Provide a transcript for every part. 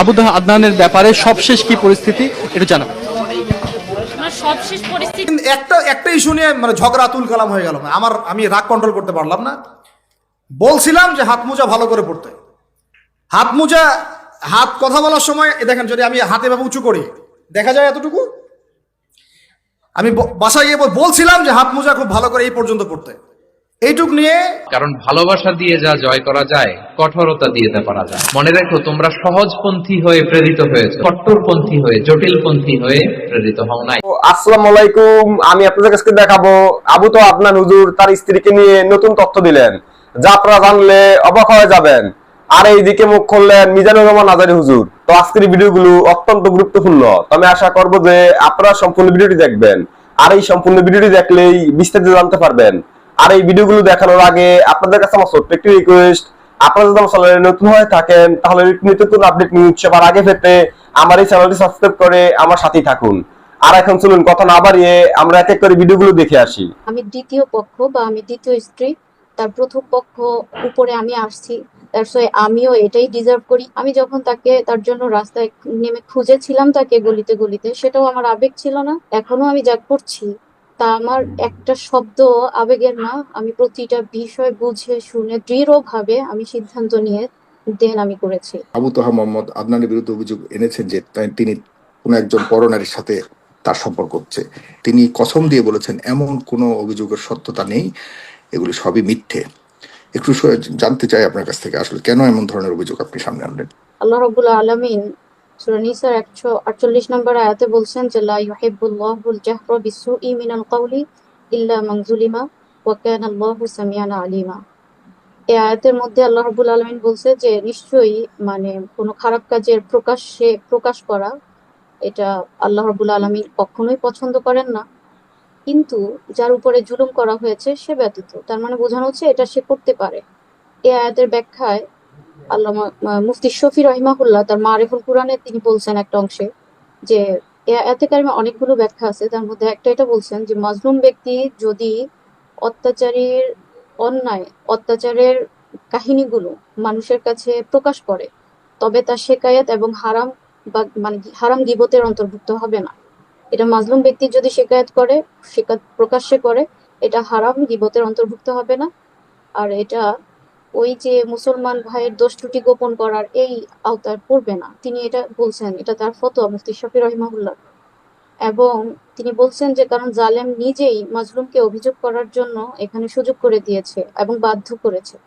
আবুদাহ আদনানের ব্যাপারে সবশেষ কি পরিস্থিতি একটু জানাব সবশেষ পরিস্থিতি কিন্তু একটা একটা ইস্যু নিয়ে মানে ঝগড়া তুল কালাম হয়ে গেল। আমার আমি রাগ কন্ট্রোল করতে পারলাম না। বলছিলাম যে হাত মোজা ভালো করে পড়তে হাত মোজা হাত কথা বলার সময় দেখেন যদি আমি হাতে ভাবে উঁচু করি দেখা যায় এতটুকু? আমি বাসায় গিয়ে বলছিলাম যে হাত মোজা খুব ভালো করে এই পর্যন্ত পড়তে এইটুক নিয়ে কারণ ভালোবাসা দিয়ে যা জয় করা যায় কঠোরতা দিয়ে তা পারা যায়। মনে রেখো তোমরা সহজপন্থী হয়ে প্রেরিত হয়েছে। কট্টরপন্থী হয়ে জটিলপন্থী হয়ে প্রেরিত হও নাই। আসসালামু আলাইকুম। আমি আপনাদের কাছে দেখাবো আবু তো আপনার হুজুর তার স্ত্রীকে নিয়ে নতুন তথ্য দিলেন। যা আপনারা জানলে অবাক হয়ে যাবেন। আর এইদিকে মুখ খুললেন মিজানুর রহমান আজারি হুজুর। তো আজকের ভিডিওগুলো অত্যন্ত গুরুত্বপূর্ণ। তো আমি আশা করব যে আপনারা সম্পূর্ণ ভিডিওটি দেখবেন। আর এই সম্পূর্ণ ভিডিওটি দেখলেই বিস্তারিত জানতে পারবেন। আর এই ভিডিওগুলো দেখানোর আগে আপনাদের কাছে আমার ছোট্ট একটি রিকোয়েস্ট আপনারা যদি আমার চ্যানেলে নতুন হয়ে থাকেন, তাহলে নিত্য নতুন আপডেট নিউজ সবার আগে পেতে আমার এই চ্যানেলটি সাবস্ক্রাইব করে আমার সাথেই থাকুন। আর এখন চলুন, কথা না বাড়িয়ে আমরা এক এক করে ভিডিওগুলো দেখে আসি। আমি দ্বিতীয় পক্ষ বা আমি দ্বিতীয় স্ত্রী, তার প্রথম পক্ষ উপরে আমি আসছি। আমিও এটাই ডিজার্ভ করি। আমি যখন তাকে, তার জন্য রাস্তায় নেমে খুঁজেছিলাম তাকে গলিতে গলিতে, সেটাও আমার আবেগ ছিল না। এখনও আমি যা করছি তা আমার একটা শব্দ আবেগের না। আমি প্রতিটা বিষয় বুঝে শুনে দৃঢ়ভাবে আমি সিদ্ধান্ত নিয়ে দেন আমি করেছি। আবু তোহা মোহাম্মদ আদনানের বিরুদ্ধে অভিযোগ এনেছেন যে তিনি কোনো একজন পরনারীর সাথে তার সম্পর্ক হচ্ছে। তিনি কসম দিয়ে বলেছেন এমন কোনো অভিযোগের সত্যতা নেই। এগুলি সবই মিথ্যে। একটু জানতে চাই আপনার কাছ থেকে আসলে কেন এমন ধরনের অভিযোগ আপনি সামনে আনলেন? আল্লাহ রাব্বুল আলামিন সূরা নিসার 148 নম্বর আয়াতে বলছেন যে, লা ইউহিব্বুল্লাহুল জাহরা বিসসুই মিনাল কাওলি ইল্লা মান যুলিমা ওয়া কানা আল্লাহু সামিয়ান আলিমা। এই আয়াতের মধ্যে আল্লাহ রাব্বুল আলামিন বলছে যে, নিশ্চয়ই মানে কোনো খারাপ কাজের প্রকাশ্যে প্রকাশ করা, এটা আল্লাহ রাব্বুল আলামিন কখনোই পছন্দ করেন না। কিন্তু যার উপরে জুলুম করা হয়েছে, সে ব্যতীত। তার মানে বোঝানো হচ্ছে এটা সে করতে পারে। এ আয়াতের ব্যাখ্যায় আল্লামা মুফতি শফি রহিমাহুল্লাহ, তার মারিফুল তিনি বলছেন একটা অংশে যে, এ আয়াতে কারিমে অনেকগুলো ব্যাখ্যা আছে। তার মধ্যে একটা এটা বলছেন যে, মাজলুম ব্যক্তি যদি অত্যাচারীর অন্যায়, অত্যাচারের কাহিনীগুলো মানুষের কাছে প্রকাশ করে, তবে তা শেকায়াত এবং হারাম বা মানে হারাম গিবতের অন্তর্ভুক্ত হবে না। এটা মাজলুম ব্যক্তি যদি শেকায়াত করে, শেকাত প্রকাশ্যে করে, এটা হারাম গিবতের অন্তর্ভুক্ত হবে না। আর এটা ওই যে মুসলমান ভাইয়ের দোষ ত্রুটি গোপন করার এই আওতায় পড়বে না। তিনি এটা বলছেন, এটা তার ফতোয়া, মুফতি শফি রহিমাহুল্লাহ। এবং তিনি বলছেন যে, কারণ জালেম নিজেই মাজলুমকে অভিযোগ করার জন্য এখানে সুযোগ করে দিয়েছে এবং বাধ্য করেছে।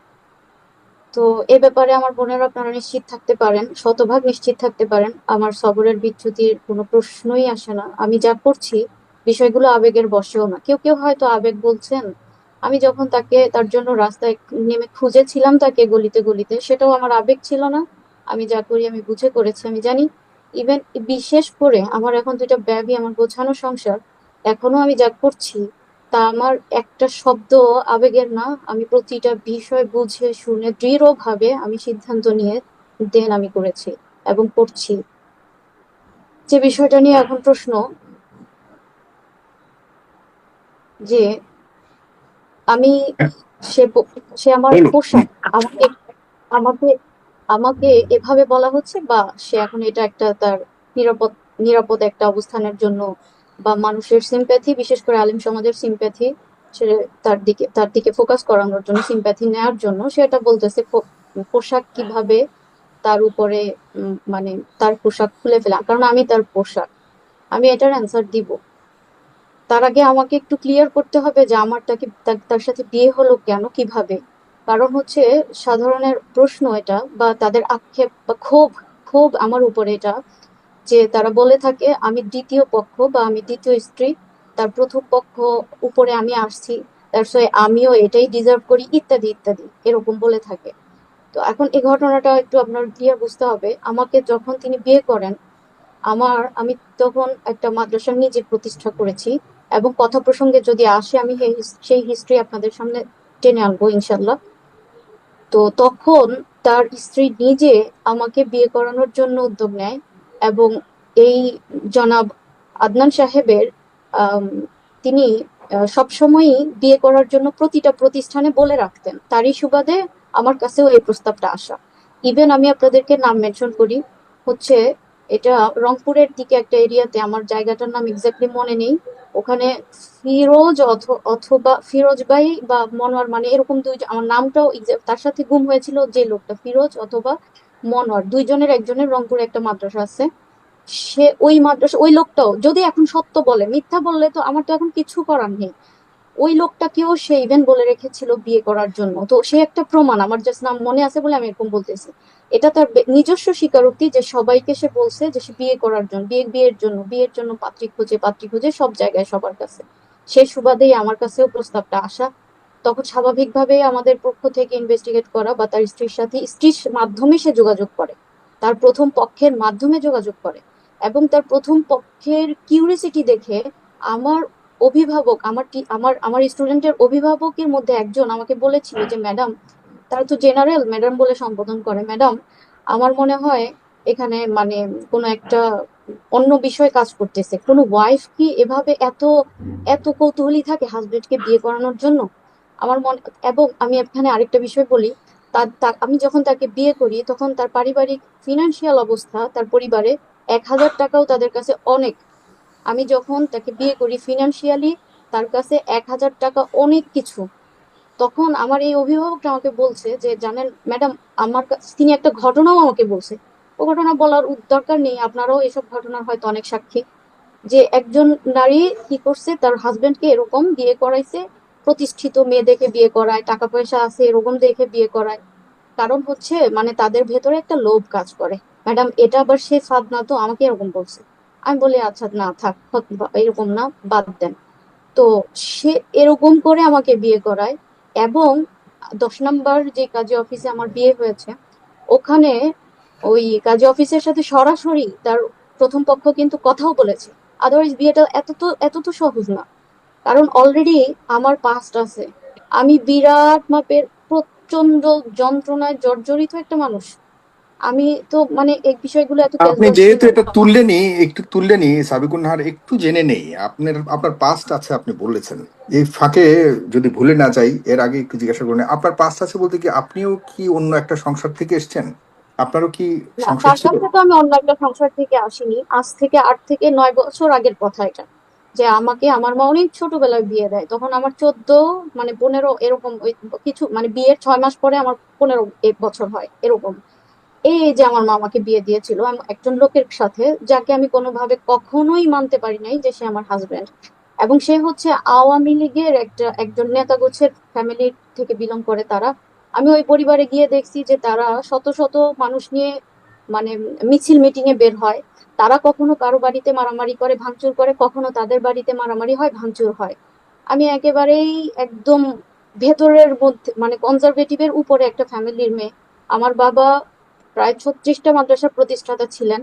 তো এ ব্যাপারে আমার বোনেরা, আপনারা নিশ্চিত থাকতে পারেন, শতভাগ নিশ্চিত থাকতে পারেন, আমার সবরের বিচ্যুতির কোনো প্রশ্নই আসে না। আমি যা করছি, বিষয়গুলো আবেগের বসেও না। কেউ কেউ হয়তো আবেগ বলছেন আমি যখন তাকে, তার জন্য রাস্তায় নেমে খুঁজেছিলাম তাকে গলিতে গলিতে, সেটাও আমার আবেগ ছিল না। আমি যা করি, আমি বুঝে করেছি, আমি জানি। ইভেন বিশেষ করে আমার এখন দুইটা ব্যাবি আমার গোছানো সংসার, এখনও আমি যা করছি, তা আমার একটা শব্দ আবেগের না। আমি প্রতিটা বিষয় বুঝে, শুনে, দৃঢ়ভাবে আমি সিদ্ধান্ত নিয়ে দেন আমি করেছি এবং করছি। যে বিষয়টা নিয়ে এখন প্রশ্ন, যে আমি সে সে আমার পোশাক আমাকে আমাকে আমাকে এভাবে বলা হচ্ছে বা সে এখন এটা একটা তার নিরাপদ নিরাপদ একটা অবস্থানের জন্য বা মানুষের সিম্প্যাথি বিশেষ করে আলিম সমাজের সিম্প্যাথি সে তার দিকে তার দিকে ফোকাস করানোর জন্য সিম্প্যাথি নেওয়ার জন্য সে এটা বলতেছে পোশাক কীভাবে তার উপরে মানে তার পোশাক খুলে ফেলা? কারণ আমি তার পোশাক আমি এটার অ্যান্সার দিব। তার আগে আমাকে একটু ক্লিয়ার করতে হবে যে আমার তাকে তার- সাথে বিয়ে হলো কেন, কীভাবে? কারণ হচ্ছে সাধারণের প্রশ্ন এটা বা তাদের আক্ষেপ বা ক্ষোভ ক্ষোভ আমার উপরে এটা যে তারা বলে থাকে, আমি দ্বিতীয় পক্ষ বা আমি দ্বিতীয় স্ত্রী, তার প্রথম পক্ষ উপরে আমি আসছি তার সঙ্গে আমিও এটাই ডিজার্ভ করি, ইত্যাদি ইত্যাদি, এরকম বলে থাকে। তো এখন এই ঘটনাটা একটু আপনার ক্লিয়ার বুঝতে হবে। আমাকে যখন তিনি বিয়ে করেন, আমার, আমি তখন একটা মাদ্রাসা নিজে প্রতিষ্ঠা করেছি। এবং কথা প্রসঙ্গে যদি আসে, আমি সেই- হিস্ট্রি আপনাদের সামনে টেনে আনব ইনশাল্লাহ তো তখন তার স্ত্রী নিজে আমাকে বিয়ে করানোর জন্য উদ্যোগ নেয় এবং এই জনাব আদনান সাহেবের তিনি সবসময়ই বিয়ে করার জন্য প্রতিটা প্রতিষ্ঠানে বলে রাখতেন, তারই সুবাদে আমার কাছেও এই প্রস্তাবটা আসা। ইভেন আমি আপনাদেরকে নাম মেনশন করি, হচ্ছে এটা রংপুরের দিকে একটা এরিয়াতে, আমার জায়গাটার নাম এক্স্যাক্টলি মনে নেই। ওখানে ফিরোজ অথ- অথবা ফিরোজ ভাই বা মনোয়ার মানে এরকম দুই আমার নামটাও তার সাথে গুম হয়েছিল যে লোকটা, ফিরোজ অথবা মনোয়ার। দুইজনের একজনের রংপুরে একটা মাদ্রাসা আছে। সে ওই মাদ্রাসা, ওই লোকটাও, যদি এখন সত্য বলে, মিথ্যা বললে তো আমার তো এখন কিছু করার নেই। ওই লোকটাকেও সে ইভেন বলে রেখেছিল বিয়ে করার জন্য। তো সে একটা প্রমাণ, আমার জাস্ট নাম মনে আছে বলে আমি এরকম বলতেছি। এটা তার নিজস্ব স্বীকারোক্তি যে সবাইকে সে বলছে যে সে বিয়ে করার জন্য বিয়ে বিয়ের জন্য বিয়ের জন্য পাত্রী খুঁজে পাত্রী খুঁজে সব জায়গায় সবার কাছে। সেই সুবাদেই আমার কাছেও প্রস্তাবটা আসা। তখন স্বাভাবিকভাবে আমাদের পক্ষ থেকে ইনভেস্টিগেট করা বা তার স্ত্রীর সাথে স্ত্রীর মাধ্যমে সে যোগাযোগ করে। তার প্রথম পক্ষের মাধ্যমে যোগাযোগ করে এবং তার প্রথম পক্ষের কিউরিসিটি দেখে আমার অভিভাবক, আমার আমার আমার স্টুডেন্টের অভিভাবকের মধ্যে একজন আমাকে বলেছিল যে, ম্যাডাম তারা তো জেনারেল ম্যাডাম বলে সম্বোধন করে। ম্যাডাম আমার মনে হয় এখানে মানে কোনো একটা অন্য বিষয় কাজ করতেছে। কোনো ওয়াইফ কি এভাবে এত এত কৌতূহলী থাকে হাজবেন্ডকে বিয়ে করানোর জন্য? আমার মনে, এবং আমি এখানে আরেকটা বিষয় বলি, তার আমি যখন তাকে বিয়ে করি, তখন তার পারিবারিক ফিনান্সিয়াল অবস্থা, তার পরিবারে এক হাজার টাকাও তাদের কাছে অনেক। আমি যখন তাকে বিয়ে করি ফিনান্সিয়ালি তার কাছে এক হাজার টাকা অনেক কিছু। তখন আমার এই অভিভাবকটা আমাকে বলছে যে, জানেন, ম্যাডাম, আমার তিনি একটা ঘটনাও আমাকে বলছে। ও ঘটনা বলার দরকার নেই, আপনারাও এসব ঘটনার হয়তো অনেক সাক্ষী। যে একজন নারী কি করছে, তার হাজবেন্ডকে এরকম বিয়ে করাইছে, প্রতিষ্ঠিত মেয়ে দেখে বিয়ে করায়, টাকা পয়সা আছে, এরকম দেখে বিয়ে করায়। কারণ হচ্ছে মানে তাদের ভেতরে একটা লোভ কাজ করে। ম্যাডাম, এটা আবার সে ফাঁদ না, তো আমাকে এরকম বলছে। আমি বলি আচ্ছা না, থাক এরকম না, বাদ দেন। তো সে এরকম করে আমাকে বিয়ে করায়। এবং দশ নম্বর যে কাজী অফিসে আমার বিয়ে হয়েছে, ওখানে ওই কাজী অফিসের সাথে সরাসরি তার প্রথম পক্ষ কিন্তু কথাও বলেছে। আদারওয়াইজ বিয়েটা এত তো এত তো সহজ না। কারণ অলরেডি আমার পাস্ট আছে। আমি বিরাট মাপের প্রচণ্ড যন্ত্রণায় জর্জরিত একটা মানুষ। আমি তো মানে এই বিষয়গুলো এত আপনি যেহেতু এটা তুললেনই একটু তুললেনই সাবিকুন নাহার একটু জেনে নেই। আপনার আপনার পাস্ট আছে আপনি বলেছেন। এই ফাঁকে যদি ভুলে না যাই এর আগে একটু জিজ্ঞাসা করুন। আপনার পাস্ট আছে বলতে কি আপনিও কি অন্য একটা সংসার থেকে এসেছেন? আপনারও কি সংসার ছিল? তো আমি অন্য একটা সংসার থেকে আসিনি। আজ থেকে আট থেকে নয় বছর আগের কথা এটা। যে আমাকে আমার মা অনেক ছোটবেলায় বিয়ে দেয়। তখন আমার চোদ্দ মানে পনেরো এরকম কিছু মানে বিয়ের ছয় মাস পরে আমার পনেরো এক বছর হয় এরকম। এই যে আমার মামাকে বিয়ে দিয়েছিল একজন লোকের সাথে, যাকে আমি কোনোভাবে কখনোই মানতে পারি নাই যে সে আমার হাজবেন্ড এবং সে হচ্ছে আওয়ামী লীগের একটা, একজন নেতা গোছের ফ্যামিলি থেকে বিলং করে তারা। আমি ওই পরিবারে গিয়ে দেখছি যে তারা শত শত মানুষ নিয়ে মানে মিছিল মিটিং এ বের হয়। তারা কখনো কারও বাড়িতে মারামারি করে, ভাঙচুর করে, কখনো তাদের বাড়িতে মারামারি হয়, ভাঙচুর হয়। আমি একেবারেই একদম ভেতরের মধ্যে মানে কনজারভেটিভের উপরে একটা ফ্যামিলির মেয়ে। আমার বাবা প্রায় ছত্রিশটা মাদ্রাসার প্রতিষ্ঠাতা ছিলেন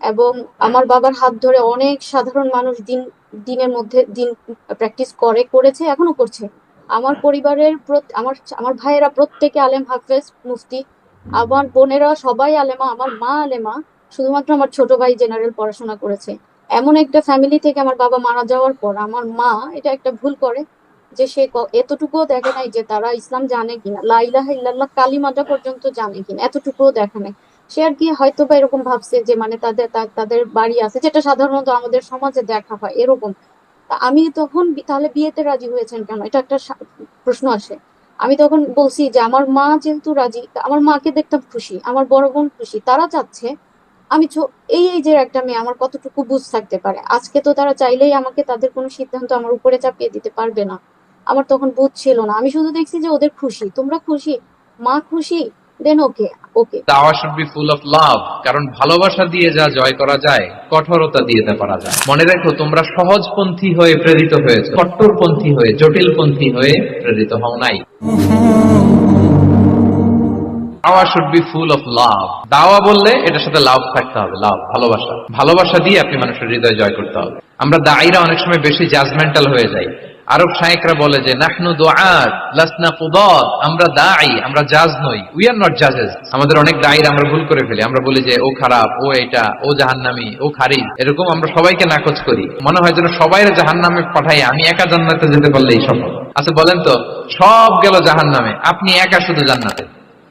এবং আমার বাবার হাত ধরে অনেক সাধারণ মানুষ দিন, দিনের মধ্যে দিন প্র্যাকটিস করে, করেছে, এখনও করছে। আমার পরিবারের আমার আমার ভাইয়েরা প্রত্যেকে আলেম হাফেজ, মুফতি, আমার বোনেরা সবাই আলেমা, আমার মা আলেমা, শুধুমাত্র আমার ছোট ভাই জেনারেল পড়াশোনা করেছে। এমন একটা ফ্যামিলি থেকে আমার বাবা মারা যাওয়ার পর আমার মা এটা একটা ভুল করে যে সে এতটুকুও দেখে নাই যে তারা ইসলাম জানে কিনা, লা ইলাহা ইল্লাল্লাহ কালিমাটা পর্যন্ত জানে কিনা, এতটুকুও দেখে নাই। সে আর কি হয়তো বা এরকম ভাবছে যে মানে তাদের তাদের বাড়ি আছে, যেটা সাধারণত আমাদের সমাজে দেখা হয় এরকম। আমি তখন তাহলে বিয়েতে রাজি হয়েছেন কেন? এটা একটা প্রশ্ন আসে। আমি তখন বলছি যে আমার মা যেহেতু রাজি আমার মাকে দেখতাম খুশি, আমার বড় বোন খুশি, তারা চাচ্ছে আমি এই এই যে একটা মেয়ে, আমার কতটুকু বুঝ থাকতে পারে? আজকে তো তারা চাইলেই আমাকে তাদের কোনো সিদ্ধান্ত আমার উপরে চাপিয়ে দিতে পারবে না। আমার তখন বুঝ ছিল না। আমি শুধু দেখছি যে ওদের খুশি। তোমরা খুশি? মা খুশি? দেন ওকে ওকে দাওয়া should be full of love কারণ ভালোবাসা দিয়ে যা জয় করা যায়, কঠোরতা দিয়ে তা যায়। মনে তোমরা সহজপন্থী হয়ে প্রেরিত কট্টরপন্থী হয়ে, জটিলপন্থী হয়ে প্রেরিত হও নাই। দাওয়া should be full of love দাওয়া বললে এটার সাথে লাভ থাকতে হবে লাভ ভালোবাসা। ভালোবাসা দিয়ে আপনি মানুষের হৃদয় জয় করতে হবে। আমরা দায়ীরা অনেক সময় বেশি জাজমেন্টাল হয়ে যাই। আরব শায়েকরা বলে যে, নাহনু দোয়াত আমরা দায়ী, আমরা জাজ নই উই আর নট জাজেস আমাদের অনেক দায়ীরা আমরা ভুল করে ফেলি, আমরা বলি যে, ও খারাপ, ও এটা, ও জাহান্নামি, ও খারিজ, এরকম আমরা সবাইকে নাকচ করি। মনে হয় যেন সবাই জাহান্নামে পাঠাই, আমি একা জান্নাতে যেতে পারলে এই সফল আচ্ছা বলেন তো, সব গেল জাহান্নামে, আপনি একা শুধু জান্নাতে?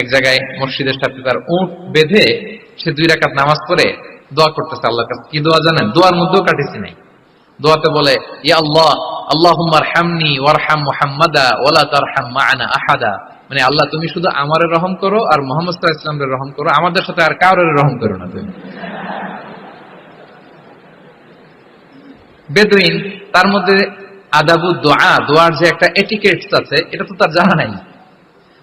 এক জায়গায় মসজিদের সাথে তার উঁট বেঁধে সে দুই রাকাত নামাজ পড়ে দোয়া করতেছে আল্লাহর কাছে। কি দোয়া জানেন? দোয়ার মধ্যেও কাটিছি নাই। দোয়াতে বলে, ইয়া আল্লাহ আল্লাহুম্মার হামনি ওয়ারহাম মা'ানা আহাদা। মানে আল্লাহ, তুমি শুধু আমারে রহম করো আর মোহাম্মদ আলাইহি রহম করো, আমাদের সাথে আর কারোর রহম করো না তুমি। বেদুইন, তার মধ্যে আদাবু দোয়া, দোয়ার যে একটা এটিকেটস আছে, এটা তো তার জানা নাই।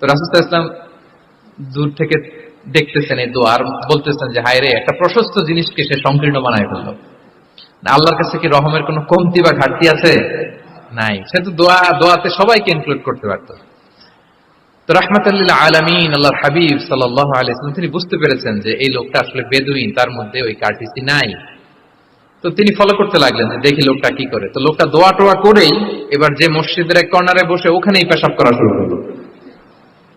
তো রাসুল ইসলাম দূর থেকে দেখতেছেন এই দোয়ার বলতেছেন যে হায় রে একটা প্রশস্ত জিনিসকে সে সংকীর্ণ বানায় ফেলল। আল্লাহর কাছে কি রহমের কোনো কমতি বা ঘাটতি আছে? নাই। সে তো দোয়া, দোয়াতে সবাইকে ইনক্লুড করতে পারতো। তো রহমতুল্লাহ আলমিন, আল্লাহর হাবিব সাল্লাহ আলাইসলাম তিনি বুঝতে পেরেছেন যে এই লোকটা আসলে বেদুইন, তার মধ্যে ওই কার্টিসি নাই। তো তিনি ফলো করতে লাগলেন যে, দেখি লোকটা কি করে? তো লোকটা দোয়া টোয়া করেই এবার যে মসজিদের এক কর্নারে বসে ওখানেই পেশাব করা শুরু করল।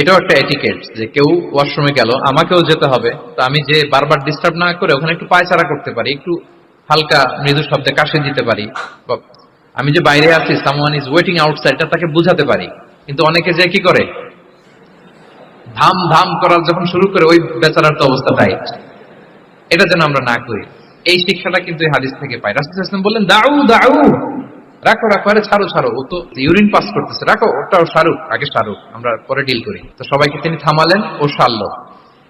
এটাও একটা এটিকেট যে কেউ ওয়াশরুমে গেল, আমাকেও যেতে হবে। তো আমি যে বারবার ডিস্টার্ব না করে ওখানে একটু পায়চারা করতে পারি, একটু হালকা মৃদু শব্দে কাশে দিতে পারি। আমি যে বাইরে আছি সামওয়ান ইজ ওয়েটিং আউটসাইড এটা তাকে বুঝাতে পারি। কিন্তু অনেকে যে কি করে? ধাম ধাম করার যখন শুরু করে, ওই বেচারার তো অবস্থা টাইট এটা যেন আমরা না করি। এই শিক্ষাটা কিন্তু হাদিস থেকে পাই। রাসুল ইসলাম বললেন, দাউ দাউ। রাখো রাখো, আরে ছাড়ো ছাড়ো। ও তো ইউরিন পাস করতেছে। রাখো, ওটাও সারুক, আগে সারুক, আমরা পরে ডিল করি। তো সবাইকে তিনি থামালেন, ও সারলো।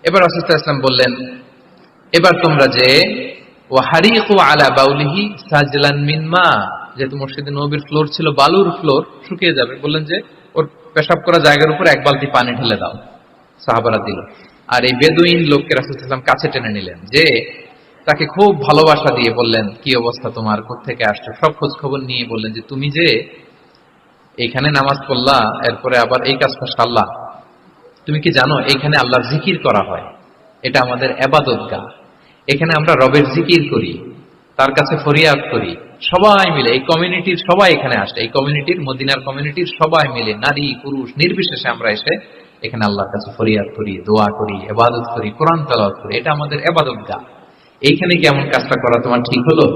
এবার রাসুল ইসলাম বললেন, এবার তোমরা যে ও হারিকু আলা বাউলিহি সাজলান মিন মা যেহেতু মসজিদে নবীর ফ্লোর ছিল, বালুর ফ্লোর, শুকিয়ে যাবে। বললেন যে, ওর পেশাব করা জায়গার উপর এক বালতি পানি ঢেলে দাও। সাহাবারা দিল। আর এই বেদুইন লোককে রাসুলাম কাছে টেনে নিলেন যে তাকে খুব ভালোবাসা দিয়ে বললেন, কি অবস্থা তোমার? থেকে আসছো? সব খোঁজ খবর নিয়ে বললেন যে, তুমি যে এখানে নামাজ পড়লা, এরপরে আবার এই কাজটা সারলা। তুমি কি জানো এখানে আল্লাহ জিকির করা হয়। এটা আমাদের এবাদত গা। এখানে আমরা রবের জিকির করি, তার কাছে ফরিয়াদ করি। সবাই মিলে, এই কমিউনিটির সবাই এখানে আসে। এই কমিউনিটির, মদিনার কমিউনিটির সবাই মিলে, নারী, পুরুষ, নির্বিশেষে আমরা এসে এখানে আল্লাহর কাছে ফরিয়াদ করি, দোয়া করি এবাদত করি, কোরআন তালাওয়াত করি। এটা আমাদের এবাদত গা। এইখানে কি এমন কাজটা করা তোমার ঠিক হলো?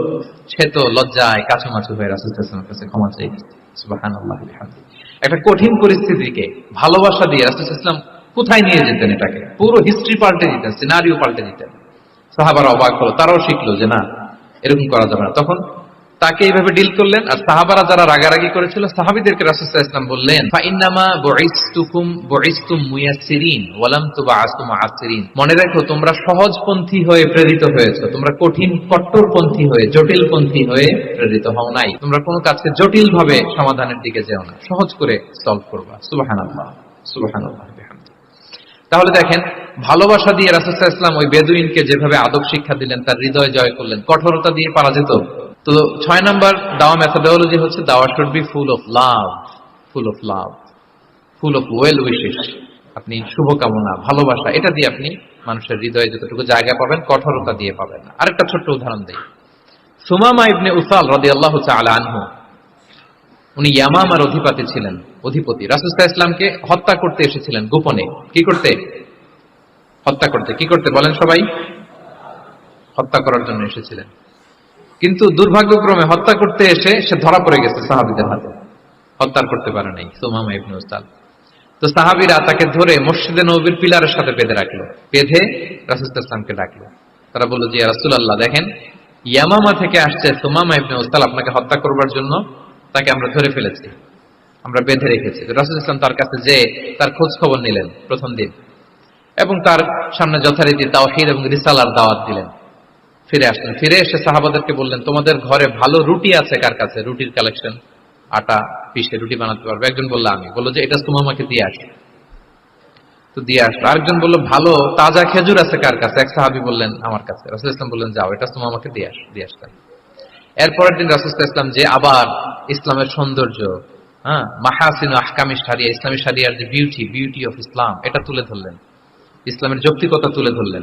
সে তো লজ্জায় কাছামাছু হয়ে রাসুলের কাছে ক্ষমা চাই একটা কঠিন পরিস্থিতিকে ভালোবাসা দিয়ে রাসুল ইসলাম কোথায় নিয়ে যেতেন এটাকে? পুরো হিস্ট্রি পাল্টে দিতেন সিনারিও পাল্টে দিতেন। সাহাবার অবাক হলো, তারাও শিখলো যে না, এরকম করা যাবে না। তখন তাকে এইভাবে ডিল করলেন। আর সাহাবারা যারা রাগারাগি করেছিল, সাহাবিদেরকে রাসুসাহ ইসলাম বললেন মনে রাখো, তোমরা সহজপন্থী হয়ে প্রেরিত হয়েছো। তোমরা কঠিন কট্টরপন্থী হয়ে, জটিলপন্থী হয়ে প্রেরিত হও নাই। তোমরা কোনো কাজকে জটিল ভাবে সমাধানের দিকে যেও না। সহজ করে সলভ করবা। সুবহানাল্লাহ সুবহানাল্লাহ বিহামদিহি। তাহলে দেখেন, ভালোবাসা দিয়ে রাসুসাহ ইসলাম ওই বেদুইনকে যেভাবে আদব শিক্ষা দিলেন, তার হৃদয় জয় করলেন, কঠোরতা দিয়ে পারা যেত? তো ছয় নম্বর দাওয়া মেথোডোলজি হচ্ছে দাওয়া should be full of love full of love full of well wishes আপনি শুভকামনা, ভালোবাসা, এটা দিয়ে আপনি মানুষের হৃদয়ে যতটুকু জায়গা পাবেন, কঠোরতা দিয়ে পাবেন। আরেকটা ছোট্ট উদাহরণ দিই। সুমামা ইবনে উসাল রাদি আল্লাহ আনহু, উনি ইয়ামামার অধিপতি ছিলেন, অধিপতি। রাসুস্তা ইসলামকে হত্যা করতে এসেছিলেন গোপনে। কি করতে? হত্যা করতে। কি করতে বলেন সবাই? হত্যা করার জন্য এসেছিলেন। কিন্তু দুর্ভাগ্যক্রমে হত্যা করতে এসে সে ধরা পড়ে গেছে সাহাবিদের হাতে। হত্যা করতে পারে নাই, সোমামা ইবনে উস্তাদ। তো সাহাবিরা তাকে ধরে মসজিদে নবীর পিলারের সাথে বেঁধে রাখল, বেঁধে রাসুস্তা ডাকলো। তারা বলল যে রাসুলাল্লাহ, দেখেন, ইয়ামামা থেকে আসছে সোমামা ইবনে উস্তাল আপনাকে হত্যা করবার জন্য, তাকে আমরা ধরে ফেলেছি, আমরা বেঁধে রেখেছি। রাসুল ইসলাম তার কাছে যে তার খোঁজ খবর নিলেন প্রথম দিন, এবং তার সামনে যথারীতি তাওহিদ এবং রিসালার দাওয়াত দিলেন। ফিরে আসলেন। ফিরে এসে সাহাবাদেরকে বললেন, তোমাদের ঘরে ভালো রুটি আছে কার কাছে? রুটির কালেকশন আটা পিষে রুটি বানাতে পারবে? একজন বলল, আমি। বলল যে, এটা সুমামাকে দিয়ে আসো। তো দিয়ে আসলো। আরেকজন বলল, ভালো, তাজা খেজুর আছে কার কাছে? এক সাহাবি বললেন, আমার কাছে। রাসুল ইসলাম বললেন, যাও, এটা সুমামাকে দিয়ে আস, দিয়ে আসলেন এরপরের দিন রাসুল ইসলাম যে আবার ইসলামের সৌন্দর্য হ্যাঁ মাহাসিন আহকামি সারিয়া ইসলামী সারিয়ার যে বিউটি বিউটি অফ ইসলাম এটা তুলে ধরলেন। ইসলামের যৌক্তিকতা তুলে ধরলেন।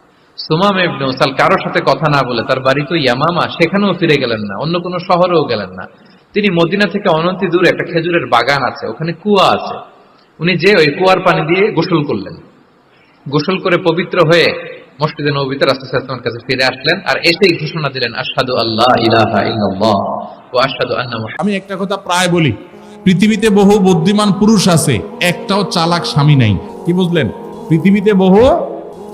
সুমাম ইবনে উসাল কারোর সাথে কথা না বলে তার বাড়ি তো ইয়ামামা, সেখানেও ফিরে গেলেন না, অন্য কোনো শহরেও গেলেন না। তিনি মদিনা থেকে অনন্তি দূরে একটা খেজুরের বাগান আছে, ওখানে কুয়া আছে। উনি যে ওই কুয়ার পানি দিয়ে গোসল করলেন। গোসল করে পবিত্র হয়ে মসজিদে নবীতে রাসূলের কাছে ফিরে আসলেন আর এসেই ঘোষণা দিলেন, আশহাদু আল্লাহ ওয়া আশহাদু আন্না আমি একটা কথা প্রায় বলি, পৃথিবীতে বহু বুদ্ধিমান পুরুষ আছে, একটাও চালাক স্বামী নাই। কি বুঝলেন? পৃথিবীতে বহু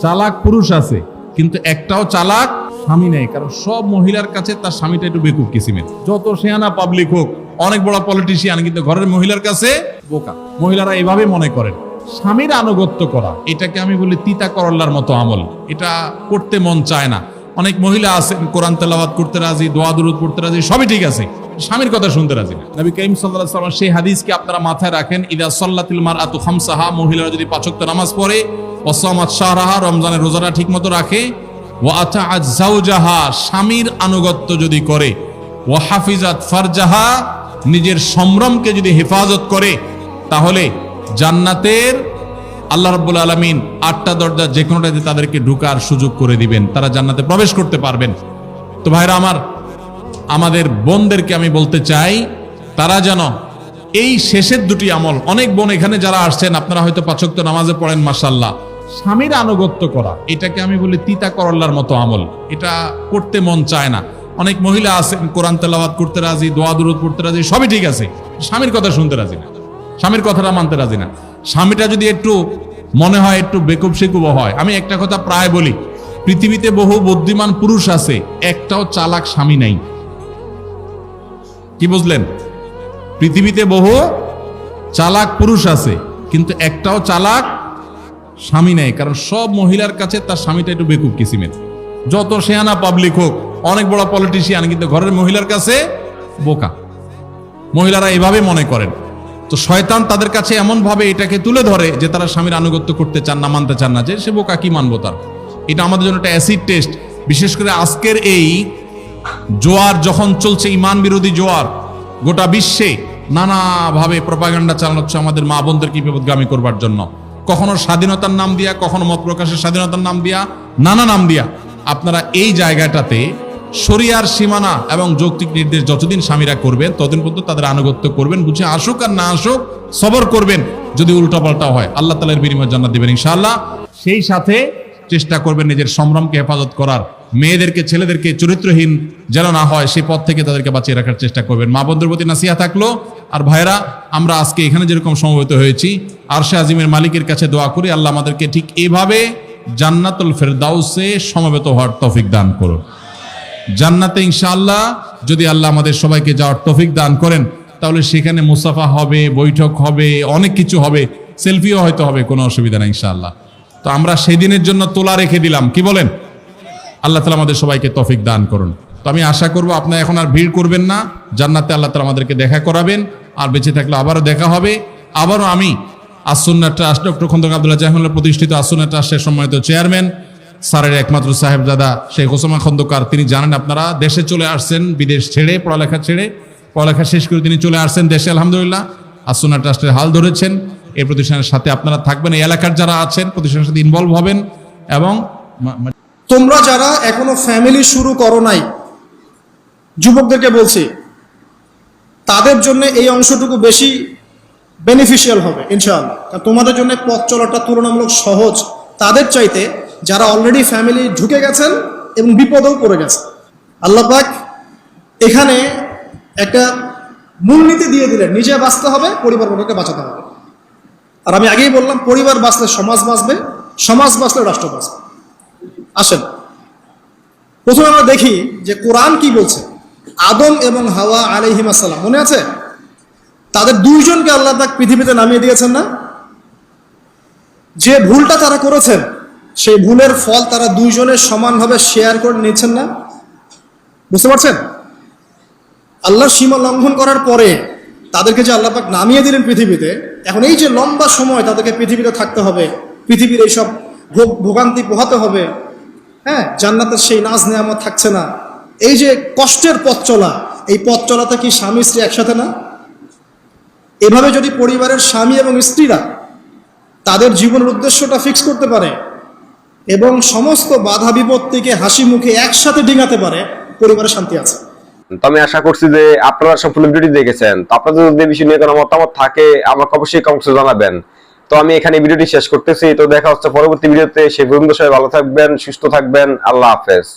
চালাক পুরুষ আছে কিন্তু একটাও চালাক স্বামী নেই, কারণ সব মহিলার কাছে তার স্বামীটা একটু বেকুব কিসিমের। যত সেয়ানা পাবলিক হোক, অনেক বড় পলিটিশিয়ান কিন্তু ঘরের মহিলার কাছে বোকা। মহিলারা এভাবে মনে করেন, স্বামীর আনুগত্য করা, এটাকে আমি বলি তিতা করল্লার মতো আমল। এটা করতে মন চায় না। অনেক মহিলা আছেন, কোরআন তেলাওয়াত করতে রাজি, দোয়া দুরুদ পড়তে রাজি, সবই ঠিক আছে স্বামীর কথা শুনতে রাজি না। নবী করিম সাল্লাল্লাহু আলাইহি সেই হাদিসকে আপনারা মাথায় রাখেন, ইদা সাল্লাতিল মারআতু খামসাহা মহিলারা যদি পাঁচ ওয়াক্ত নামাজ পড়ে ওয়াসামাত শাহরাহা রমজানের রোজাটা ঠিকমতো রাখে। আতাআত যাওজাহা, স্বামীর আনুগত্য যদি করে। ও হাফিজাত ফারজাহা, নিজের সম্ভ্রমকে যদি হেফাজত করে, তাহলে জান্নাতের আল্লাহ রাব্বুল আলামিন আটটা দরজা যে কোনোটাতে তাদেরকে ঢুকার সুযোগ করে দিবেন। তারা জান্নাতে প্রবেশ করতে পারবেন। তো ভাইরা আমার, আমাদের বোনদেরকে আমি বলতে চাই, তারা যেন এই শেষের দুটি আমল, অনেক বোন এখানে যারা আসছেন, আপনারা হয়তো পাচক্ত নামাজে পড়েন মাসাল্লাহ স্বামীর আনুগত্য করা, এটাকে আমি বলি তিতা করল্লার মতো আমল। এটা করতে মন চায় না। অনেক মহিলা আছেন, কোরআন তেলাওয়াত করতে রাজি, দোয়া দুরুদ পড়তে রাজি, সবই ঠিক আছে। স্বামীর কথা শুনতে রাজি না। স্বামীর কথাটা মানতে রাজি না। স্বামীটা যদি একটু মনে হয়, একটু বেকুব সেকুব হয়, আমি একটা কথা প্রায় বলি, পৃথিবীতে বহু বুদ্ধিমান পুরুষ আছে, একটাও চালাক স্বামী নাই। কি বুঝলেন? পৃথিবীতে বহু চালাক পুরুষ আছে, কিন্তু একটাও চালাক স্বামী নেই, কারণ সব মহিলার কাছে তার স্বামীটা একটু বেকুব কিসিমের। যত শেয়ানা পাবলিক হোক, অনেক বড় পলিটিশিয়ান কিন্তু ঘরের মহিলার কাছে বোকা। মহিলারা এভাবে মনে করেন। তো শয়তান তাদের কাছে এমন ভাবে এটাকে তুলে ধরে যে তারা স্বামীর আনুগত্য করতে চান না, মানতে চান না, যে সে বোকা কি মানবো তার? এটা আমাদের জন্য একটা অ্যাসিড টেস্ট বিশেষ করে আজকের এই জোয়ার যখন চলছে ইমান বিরোধী জোয়ার, গোটা বিশ্বে নানাভাবে প্রপাগান্ডা চালানো হচ্ছে আমাদের মা বোনদেরকে বিপদগামী করবার জন্য। কখনো স্বাধীনতার নাম দিয়া, কখনো মত প্রকাশের স্বাধীনতার নাম দিয়া, নানা নাম দিয়া আপনারা এই জায়গাটাতে শরিয়ার সীমানা এবং যৌক্তিক নির্দেশ যতদিন স্বামীরা করবেন, ততদিন পর্যন্ত তাদের আনুগত্য করবেন, বুঝে আসুক আর না আসুক, সবর করবেন, যদি উল্টাপাল্টা হয়। আল্লাহ তালের বিনিময় জান্নাত দিবেন ইনশাল্লাহ সেই সাথে চেষ্টা করবেন নিজের সম্ভ্রমকে হেফাজত করার। মেয়েদেরকে, ছেলেদেরকে চরিত্রহীন যেন না হয় সেই পথ থেকে তাদেরকে বাঁচিয়ে রাখার চেষ্টা করবেন। মা বন্ধুর প্রতি নাসিয়া থাকল। আর ভাইরা আমরা আজকে এখানে যেরকম সমবেত হয়েছি, আরশে আজিমের মালিকের কাছে দোয়া করি, আল্লাহ আমাদেরকে ঠিক এভাবে জান্নাতুল ফেরদাউসে সমবেত হওয়ার তৌফিক দান করুন। জান্নাতে ইনশাআল্লাহ যদি আল্লাহ আমাদের সবাইকে যাওয়ার তৌফিক দান করেন, তাহলে সেখানে মুসাফা হবে, বৈঠক হবে, অনেক কিছু হবে, সেলফিও হয়তো হবে, কোনো অসুবিধা নেই ইনশাআল্লাহ। তো আমরা সেই দিনের জন্য তোলা রেখে দিলাম। কি বলেন? আল্লাহ তালা আমাদের সবাইকে তফিক দান করুন। তো আমি আশা করব আপনারা এখন আর ভিড় করবেন না। জান্নাতে আল্লাহ তালা আমাদেরকে দেখা করাবেন। আর বেঁচে থাকলে আবারও দেখা হবে। আবারও আমি আসন্না ট্রাস্ট, ডক্টর খন্দক আবদুল্লাহ জাহানুল্লাহ প্রতিষ্ঠিত আসন্না ট্রাস্টের সম্মানিত চেয়ারম্যান, স্যারের একমাত্র সাহেবজাদা শেখ হোসমান খন্দকার, তিনি জানেন আপনারা দেশে চলে আসছেন, বিদেশ ছেড়ে, পড়ালেখা ছেড়ে, পড়ালেখা শেষ করে তিনি চলে আসছেন দেশে, আলহামদুলিল্লাহ। আসন্না ট্রাস্টের হাল ধরেছেন। এই প্রতিষ্ঠানের সাথে আপনারা থাকবেন। এই এলাকার যারা আছেন, প্রতিষ্ঠানের সাথে ইনভলভ হবেন এবং তোমরা যারা এখনও ফ্যামিলি শুরু করো নাই, যুবকদেরকে বলছি, তাদের জন্য এই অংশটুকু বেশি বেনিফিশিয়াল হবে, ইনশাআল্লাহ। তোমাদের জন্য পথ চলাটা তুলনামূলক সহজ। তাদের চাইতে যারা অলরেডি ফ্যামিলি ঢুকে গেছেন এবং বিপদেও পড়ে গেছে আল্লাহ পাক এখানে একটা মূলনীতি দিয়ে দিলেন, নিজে বাঁচতে হবে, পরিবার বর্গকে বাঁচাতে হবে। আর আমি আগেই বললাম, পরিবার বাঁচলে সমাজ বাঁচবে, সমাজ বাঁচলে রাষ্ট্র বাঁচবে। আসেন। প্রথমে আমরা দেখি যে কোরআন কি বলছে। আদম এবং হাওয়া আলাইহিম আসসালাম, মনে আছে? তাদের দুইজনকে আল্লাহ পাক পৃথিবীতে নামিয়ে দিয়েছেন না? যে ভুলটা তারা করেছেন, সেই ভুলের ফল তারা দুইজনে সমানভাবে শেয়ার করে নিচ্ছেন না? বুঝতে পারছেন? আল্লাহর সীমা লঙ্ঘন করার পরে তাদেরকে যে আল্লাহ পাক নামিয়ে দিলেন পৃথিবীতে, এখন এই যে লম্বা সময় তাদেরকে পৃথিবীতে থাকতে হবে, পৃথিবীর এইসব ভোগ ভোগান্তি পোহাতে হবে হ্যাঁ জান্নাতের সেই নাজ নেয়ামত থাকছে না। এই যে কষ্টের পথ চলা, এই পথ চলাতে কি স্বামী স্ত্রী একসাথে না? এভাবে যদি পরিবারের স্বামী এবং স্ত্রীরা তাদের জীবনের উদ্দেশ্যটা ফিক্স করতে পারে এবং সমস্ত বাধা বিপত্তিকে হাসি মুখে একসাথে ডিঙাতে পারে পরিবারের শান্তি আছে। তো আমি আশা করছি যে আপনারা সম্পূর্ণ ভিডিওটি দেখেছেন। তো আপনাদের যদি বিষয় নিয়ে কোনো মতামত থাকে, আমাকে অবশ্যই কমেন্টসে জানাবেন। তো আমি এখানে ভিডিওটি শেষ করতেছি। তো দেখা হচ্ছে পরবর্তী ভিডিওতে। সে পর্যন্ত সবাই ভালো থাকবেন, সুস্থ থাকবেন। আল্লাহ হাফেজ।